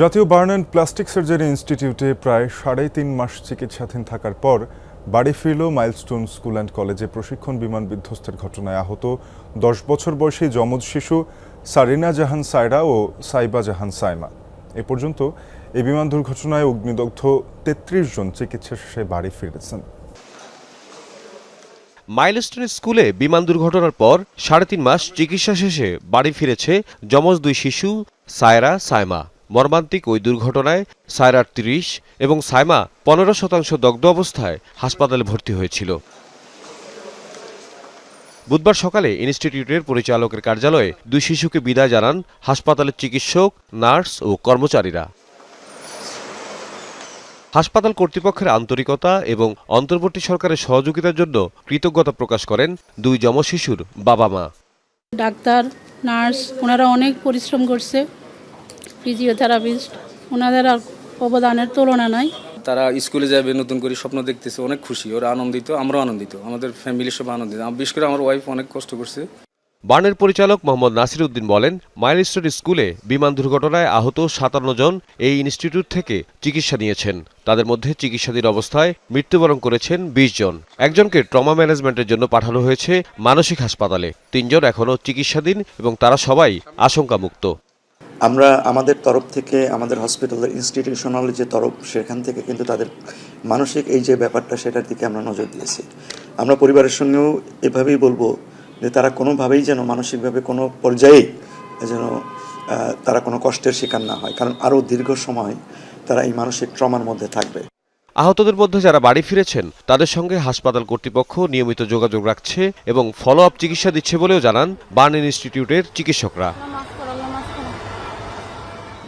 জাতীয় burn and plastic surgery ইনস্টিটিউটে প্রায় সাড়ে তিন মাস চিকিৎসাধীন থাকার পর বাড়ি ফিরল মাইলস্টোন স্কুল অ্যান্ড কলেজে প্রশিক্ষণ বিমান বিধ্বস্তের ঘটনায় আহত দশ বছর বয়সী যমজ শিশু সারিনা জাহান সায়রা ও সাইবা জাহান সাইমা এ পর্যন্ত এই বিমান দুর্ঘটনায় অগ্নিদগ্ধ তেত্রিশ জন চিকিৎসা শেষে বাড়ি ফিরেছেন। মাইলস্টোন স্কুলে বিমান দুর্ঘটনার পর সাড়ে তিন মাস চিকিৎসা শেষে বাড়ি ফিরেছে যমজ দুই শিশু সায়রা সাইমা মর্মান্তিক ওই দুর্ঘটনায় সায়রার তিরিশ এবং সাইমা পনেরো শতাংশ দগ্ধ অবস্থায় হাসপাতালে ভর্তি হয়েছিল। বুধবার সকালে ইনস্টিটিউটের পরিচালকের কার্যালয়ে দুই শিশুকে বিদায় জানান হাসপাতালের চিকিৎসক, নার্স ও কর্মচারীরা। হাসপাতাল কর্তৃপক্ষের আন্তরিকতা এবং অন্তর্বর্তী সরকারের সহযোগিতার জন্য কৃতজ্ঞতা প্রকাশ করেন দুই যম শিশুর বাবা মা। ডাক্তার, নার্স, ওনারা অনেক পরিশ্রম করছে। ফিজিওথেরাপিস্ট ওনাদের আর অবদানের তুলনা নাই। তারা স্কুলে যাবে নতুন করে স্বপ্ন দেখতেছে অনেক খুশি ওরা আনন্দিত আমরাও আনন্দিত আমাদের ফ্যামিলি সব আনন্দিত। আম- বিশেষ করে আমার ওয়াইফ অনেক কষ্ট করছে। বার্নের পরিচালক মোহাম্মদ নাসির উদ্দিন বলেন মাইলস্টোন স্কুলে বিমান দুর্ঘটনায় আহত সাতান্ন জন এই ইনস্টিটিউট থেকে চিকিৎসা নিয়েছেন। তাদের মধ্যে চিকিৎসাধীন অবস্থায় মৃত্যুবরণ করেছেন বিশ জন। একজনকে ট্রমা ম্যানেজমেন্টের জন্য পাঠানো হয়েছে মানসিক হাসপাতালে। তিনজন এখনও চিকিৎসাধীন এবং তারা সবাই আশঙ্কামুক্ত। আমরা আমাদের তরফ থেকে, আমাদের হসপিটালের ইনস্টিটিউশনাল যে তরফ, সেখান থেকে কিন্তু তাদের মানসিক এই যে ব্যাপারটা, সেটার দিকে আমরা নজর দিয়েছি। আমরা পরিবারের সঙ্গেও এভাবেই বলব যে তারা কোনোভাবেই যেন মানসিকভাবে কোনো পর্যায়ে যেন তারা কোনো কষ্টের শিকার না হয়। কারণ আরও দীর্ঘ সময় তারা এই মানসিক ট্রমার মধ্যে থাকবে। আহতদের মধ্যে যারা বাড়ি ফিরেছেন, তাদের সঙ্গে হাসপাতাল কর্তৃপক্ষ নিয়মিত যোগাযোগ রাখছে এবং ফলো আপ চিকিৎসা দিচ্ছে বলেও জানান বার্ন ইনস্টিটিউটের চিকিৎসকরা।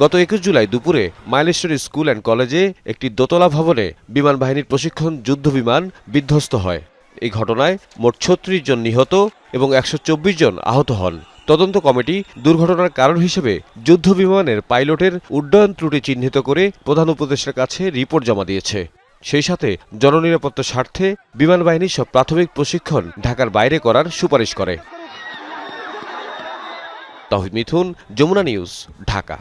গত একুশ জুলাই দুপুরে মাইলস্টোন স্কুল অ্যান্ড কলেজে একটি দোতলা ভবনে বিমান বাহিনীর প্রশিক্ষণ যুদ্ধ বিমান বিধ্বস্ত হয়। এই ঘটনায় মোট ছত্রিশ জন নিহত এবং একশো চব্বিশ জন আহত হন। তদন্ত কমিটি দুর্ঘটনার কারণ হিসেবে যুদ্ধ বিমানের পাইলটের উড্ডয়ন ত্রুটি চিহ্নিত করে প্রধান উপদেষ্টার কাছে রিপোর্ট জমা দিয়েছে। সেই সাথে জননিরাপত্তার স্বার্থে বিমান বাহিনীর সব প্রাথমিক প্রশিক্ষণ ঢাকার বাইরে করার সুপারিশ করে। তহিদ মিথুন, যমুনা নিউজ, ঢাকা।